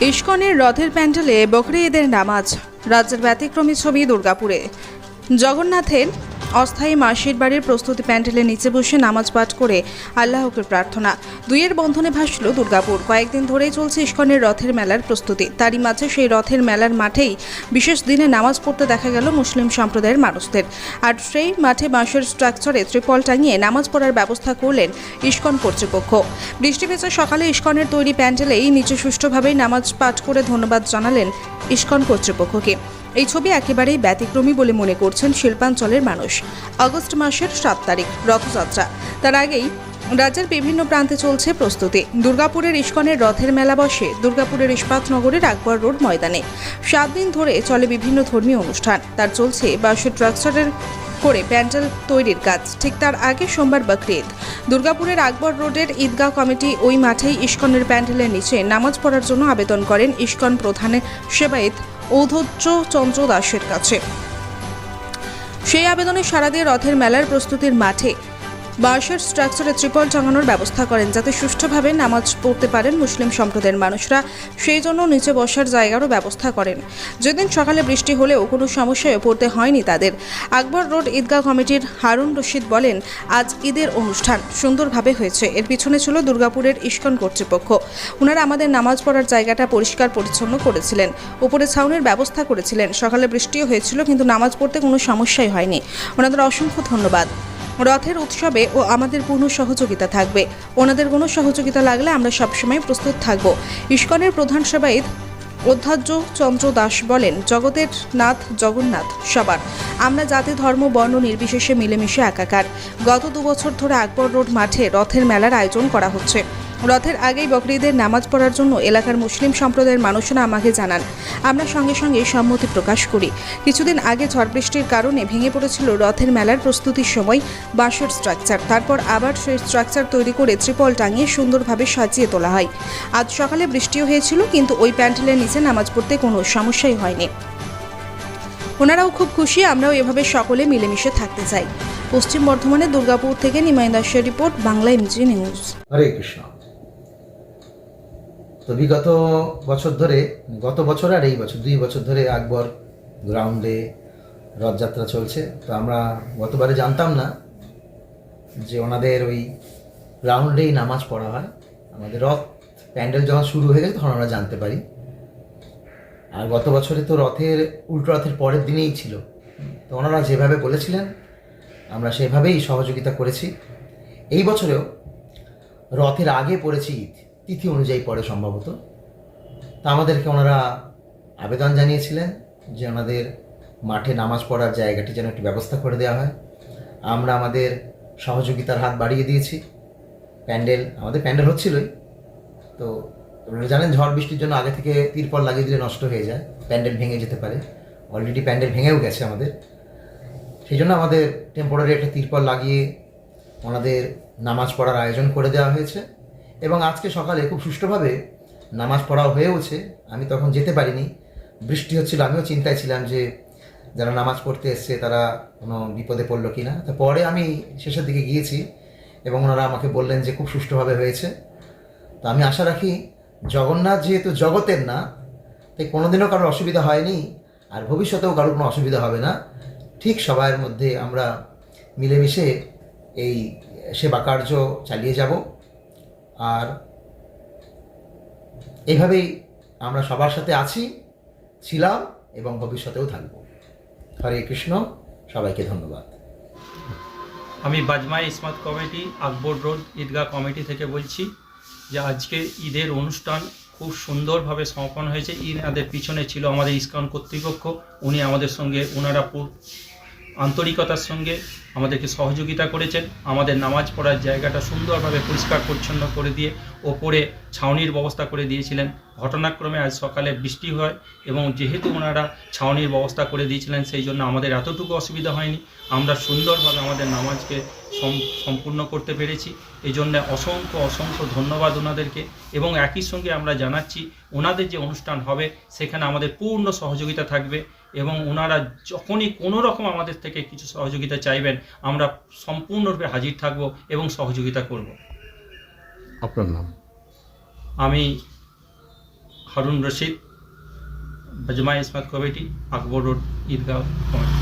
ইস্কনের রথের প্যান্ডেলে বকরি ঈদের নামাজ। রাজ্যের ব্যতিক্রমী ছবি দুর্গাপুরে। জগন্নাথের অস্থায়ী মাসির বাড়ির প্রস্তুতি প্যান্ডেলের নিচে বসে নামাজ পাঠ করে আল্লাহকে প্রার্থনা। দুইয়ের বন্ধনে ভাসল দুর্গাপুর। কয়েকদিন ধরেই চলছে ইস্কনের রথের মেলার প্রস্তুতি। তারই মাঝে সেই রথের মেলার মাঠেই বিশেষ দিনে নামাজ পড়তে দেখা গেল মুসলিম সম্প্রদায়ের মানুষদের। আর সেই মাঠে বাঁশের স্ট্রাকচারে ত্রিপল টাঙিয়ে নামাজ পড়ার ব্যবস্থা করলেন ইস্কন কর্তৃপক্ষ। বৃষ্টি ভেজা সকালে ইস্কনের তৈরি প্যান্ডেলেই নিচে সুষ্ঠুভাবেই নামাজ পাঠ করে ধন্যবাদ জানালেন ইস্কন কর্তৃপক্ষকে। এই ছবি একেবারেই ব্যতিক্রমী বলে মনে করছেন শিল্পাঞ্চলের মানুষ। আগস্ট মাসের সাত তারিখ, রথযাত্রা। তার আগেই রাজ্যের বিভিন্ন প্রান্তে চলছে প্রস্তুতি। দুর্গাপুরের ইস্কনের রথের মেলা বসে দুর্গাপুরের ইস্পাতনগরের আকবর রোড ময়দানে। সাত দিন ধরে চলে বিভিন্ন ধর্মীয় অনুষ্ঠান। তার চলছে বাসের ট্রাকচারের করে প্যান্ডেল তৈরির কাজ। ঠিক তার আগে সোমবার বকরিদ। দুর্গাপুরের আকবর রোডের ঈদগাহ কমিটি ওই মাঠেই ইস্কনের প্যান্ডেলের নিচে নামাজ পড়ার জন্য আবেদন করেন ইস্কন প্রধানের সেবায়েত ঔধর্য চন্দ্র দাসের কাছে। সেই আবেদনে সারা দিয়ে রথের মেলার প্রস্তুতির মাঠে বাঁশের স্ট্রাকচারে ত্রিপল টাঙানোর ব্যবস্থা করেন যাতে সুষ্ঠুভাবে নামাজ পড়তে পারেন মুসলিম সম্প্রদায়ের মানুষরা। সেই জন্য নিচে বসার জায়গারও ব্যবস্থা করেন। যেদিন সকালে বৃষ্টি হলেও কোনো সমস্যায় পড়তে হয়নি তাদের। আকবর রোড ঈদগাহ কমিটির হারুন রশিদ বলেন, আজ ঈদের অনুষ্ঠান। সুন্দরভাবে হয়েছে। এর পিছনে ছিল দুর্গাপুরের ইস্কন কর্তৃপক্ষ। ওনারা আমাদের নামাজ পড়ার জায়গাটা পরিষ্কার পরিচ্ছন্ন করেছিলেন। উপরে ছাউনের ব্যবস্থা করেছিলেন। সকালে বৃষ্টিও হয়েছিল, কিন্তু নামাজ পড়তে কোনো সমস্যাই হয়নি। ওনাদের অসংখ্য ধন্যবাদ। রথের উৎসবে ও আমাদের পূর্ণ সহযোগিতা থাকবে। ওনাদের কোনো সহযোগিতা লাগলে আমরা সবসময় প্রস্তুত থাকব। ইস্কনের প্রধান সেবায়িত অধ্যার্য চন্দ্র দাস বলেন, জগতের নাথ জগন্নাথ সবার। আমরা জাতি, ধর্ম, বর্ণ নির্বিশেষে মিলেমিশে একাকার। গত দুবছর ধরে আকবর রোড মাঠে রথের মেলার আয়োজন করা হচ্ছে। রথের আগেই বকরিদের নামাজ পড়ার জন্য এলাকার মুসলিম সম্প্রদায়ের মানুষরা আমাকে জানান। আমরা সঙ্গে সঙ্গে সম্মতি প্রকাশ করি। কিছুদিন আগে ঝড় বৃষ্টির কারণে ভেঙে পড়েছিল রথের মেলার প্রস্তুতির সময় বাঁশের স্ট্রাকচার তারপর আবার সেই স্ট্রাকচার তৈরি করে ত্রিপল টাঙিয়ে সুন্দরভাবে সাজিয়ে তোলা হয়। আজ সকালে বৃষ্টিও হয়েছিল, কিন্তু ওই প্যান্ডেলের নিচে নামাজ পড়তে কোনো সমস্যাই হয়নি। ওনারাও খুব খুশি, আমরাও এভাবে সকলে মিলেমিশে থাকতে চাই। পশ্চিম বর্ধমানের দুর্গাপুর থেকে নিমাই দাসের report, Bangla MG news. Hare Krishna. তো বিগত বছর ধরে, গত বছর আর এই বছর, দুই বছর ধরে আকবর গ্রাউন্ডে রথযাত্রা চলছে। তো আমরা গতবারে জানতাম না যে ওনাদের ওই গ্রাউন্ডেই নামাজ পড়া হয়। আমাদের রথ প্যান্ডেল যখন শুরু হয়ে গেছে তখন আমরা জানতে পারি। আর গত বছরে তো রথের, উল্টো রথের পরের দিনেই ছিল। তো ওনারা যেভাবে বলেছিলেন, আমরা সেভাবেই সহযোগিতা করেছি। এই বছরেও রথের আগে পড়েছি ঈদ। তিথি অনুযায়ী পড়ে সম্ভবত। তা আমাদেরকে ওনারা আবেদন জানিয়েছিলেন যে ওনাদের মাঠে নামাজ পড়ার জায়গাটি যেন একটি ব্যবস্থা করে দেওয়া হয়। আমরা আমাদের সহযোগিতার হাত বাড়িয়ে দিয়েছি। প্যান্ডেল, আমাদের প্যান্ডেল হচ্ছিলই। তো আপনারা জানেন ঝড় বৃষ্টির জন্য আগে থেকে তিরপল লাগিয়ে দিলে নষ্ট হয়ে যায়, প্যান্ডেল ভেঙে যেতে পারে। অলরেডি প্যান্ডেল ভেঙেও গেছে আমাদের। সেই জন্য আমাদের টেম্পোরারি একটা তিরপল লাগিয়ে ওনাদের নামাজ পড়ার আয়োজন করে দেওয়া হয়েছে। এবং আজকে সকালে খুব সুষ্ঠুভাবে নামাজ পড়াও হয়েওছে। আমি তখন যেতে পারিনি। বৃষ্টি হচ্ছিল, আমিও চিন্তায় ছিলাম যে যারা নামাজ পড়তে এসছে তারা কোনো বিপদে পড়ল কি না তো পরে আমি শেষের দিকে গিয়েছি এবং ওনারা আমাকে বললেন যে খুব সুষ্ঠুভাবে হয়েছে। তো আমি আশা রাখি জগন্নাথ যেহেতু জগতের না, তাই কোনোদিনও কারোর অসুবিধা হয়নি আর ভবিষ্যতেও কারোর কোনো অসুবিধা হবে না। ঠিক সবার মধ্যে আমরা মিলেমিশে এই সেবা কার্য চালিয়ে যাব। আর এভাবেই আমরা সবার সাথে আছি, ছিলাম এবং ভবিষ্যতেও থাকব। হরে কৃষ্ণ, সবাইকে ধন্যবাদ। আমি Bazmai Ismat committee, Akbar road, Eidgah committee থেকে বলছি যে আজকে ঈদের অনুষ্ঠান খুব সুন্দরভাবে সমাপন হয়েছে। ঈদ ঈদের পিছনে ছিল আমাদের ইস্কন কর্তৃপক্ষ, উনি আমাদের সঙ্গে ওনারা আন্তরিকতার সঙ্গে আমাদেরকে সহযোগিতা করেছেন। আমাদের নামাজ পড়ার জায়গাটা সুন্দরভাবে পরিষ্কার পরিচ্ছন্ন করে দিয়ে ওপরে ছাউনির ব্যবস্থা করে দিয়েছিলেন। ঘটনাক্রমে আজ সকালে বৃষ্টি হয় এবং যেহেতু ওনারা ছাউনির ব্যবস্থা করে দিয়েছিলেন, সেই জন্য আমাদের এতটুকু অসুবিধা হয়নি। আমরা সুন্দরভাবে আমাদের নামাজকে সম্পূর্ণ করতে পেরেছি। এই জন্য অসংখ্য অসংখ্য ধন্যবাদ ওনাদেরকে এবং একই সঙ্গে আমরা জানাচ্ছি ওনাদের যে অনুষ্ঠান হবে সেখানে আমাদের পূর্ণ সহযোগিতা থাকবে এবং ওনারা যখনই কোনো রকম আমাদের থেকে কিছু সহযোগিতা চাইবেন আমরা সম্পূর্ণরূপে হাজির থাকব এবং সহযোগিতা করব। আপনার নাম? আমি Harun Rashid Bazma Ismat committee Akbar road Eidgah committee